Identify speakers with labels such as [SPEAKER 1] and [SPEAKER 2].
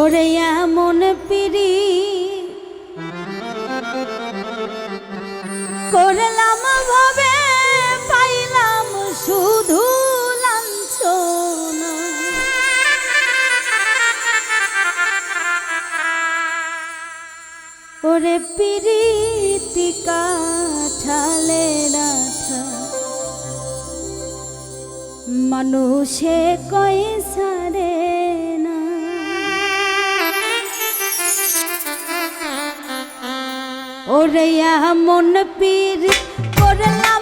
[SPEAKER 1] ওরে এমন পিড়ি। করলাম ভাবে পাইলাম শুধু ওরে পিরিতি কাঠালে রাঠা। মানুষে কই সারে ওরে মন পীর করলাম